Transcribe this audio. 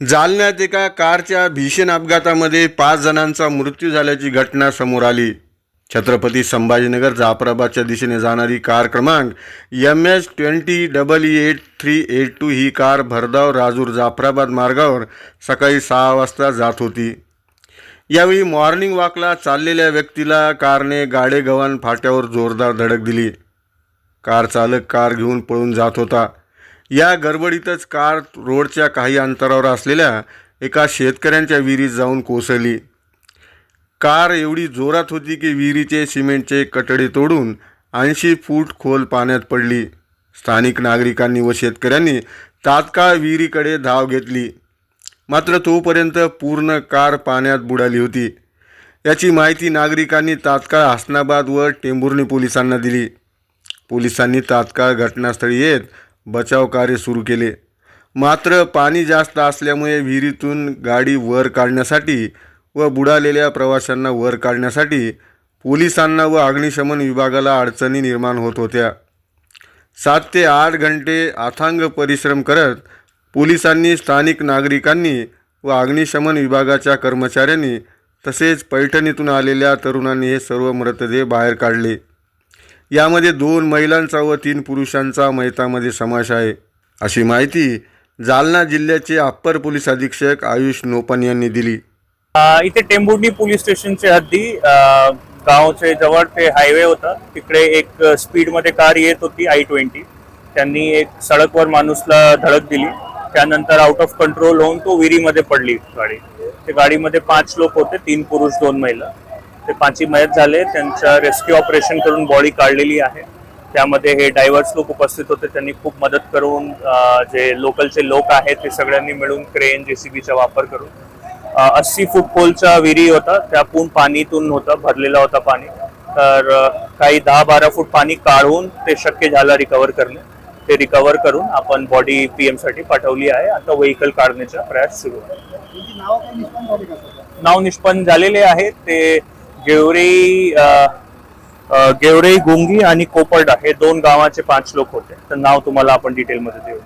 जालन्यात एका कारच्या भीषण अपघातामध्ये पाच जणांचा मृत्यू झाल्याची घटना समोर आली. छत्रपती संभाजीनगर जाफराबादच्या दिशेने जाणारी कार क्रमांक M H twenty double eight three eight two ही कार भरधाव राजूर जाफराबाद मार्गावर सकाळी सहा वाजता जात होती. यावेळी मॉर्निंग वॉकला चाललेल्या व्यक्तीला कारने गाडेगव्हाण फाट्यावर जोरदार धडक दिली. कार चालक कार घेऊन पळून जात होता. या गडबडीतच कार रोडच्या काही अंतरावर असलेल्या एका शेतकऱ्यांच्या विहिरीत जाऊन कोसळली. कार एवढी जोरात होती की विहिरीचे सिमेंटचे कटडे तोडून ऐंशी फूट खोल पाण्यात पडली. स्थानिक नागरिकांनी व शेतकऱ्यांनी तात्काळ विहिरीकडे धाव घेतली. मात्र तोपर्यंत पूर्ण कार पाण्यात बुडाली होती. याची माहिती नागरिकांनी तात्काळ हसनाबाद व टेंभुर्णी पोलिसांना दिली. पोलिसांनी तात्काळ घटनास्थळी येत बचाव कार्य सुरू केले. मात्र पाणी जास्त असल्यामुळे विहिरीतून गाडी वर काढण्यासाठी व बुडालेल्या प्रवाशांना वर काढण्यासाठी पोलिसांना व अग्निशमन विभागाला अडचणी निर्माण होत होत्या. सात ते आठ घंटे अथांग परिश्रम करत पोलिसांनी स्थानिक नागरिकांनी व अग्निशमन विभागाच्या कर्मचाऱ्यांनी तसेच पैठणीतून आलेल्या तरुणांनी हे सर्व मृतदेह बाहेर काढले. यामध्ये दोन महिलांचा व तीन पुरुषांचा मैतामध्ये समावेश आहे. अशी माहिती जालना जिल्ह्याचे अप्पर पोलीस अधीक्षक आयुष नोपन यांनी दिली. इथे टेंबुर्णी पोलीस स्टेशनचे हद्दी गावचे जवळ ते हायवे होता. तिकडे एक स्पीडमध्ये कार येत होती आय ट्वेंटी. त्यांनी एक सडकवर माणूसला धडक दिली. त्यानंतर आउट ऑफ कंट्रोल होऊन तो विहिरीमध्ये पडली गाडी. ते गाडीमध्ये पाच लोक होते तीन पुरुष दोन महिला. ते पाचही मयत झाले. त्यांच्या रेस्क्यू ऑपरेशन करून बॉडी काढलेली आहे. त्यामध्ये हे डायव्हर्स लोक उपस्थित होते. त्यांनी खूप मदत करून जे लोकलचे लोक आहेत ते सगळ्यांनी मिळून क्रेन जेसीबीचा वापर करून अस्सी फूट खोलचा विहिरी होता. त्यातून पाणीतून होता भरलेला होता पाणी. तर काही दहा बारा फूट पाणी काढून ते शक्य झालं रिकवर करणे. ते रिकवर करून आपण बॉडी पीएमसाठी पाठवली आहे. आता व्हेकल काढण्याचा प्रयास सुरू आहे. नावं निष्पन्न झालेले आहेत ते गेवरेई गेवरेई गेवरे गुंगी आणि कोपर्डा हे दोन गावाचे पाच लोक होते. तर नाव तुम्हाला आपण डिटेलमध्ये देऊ.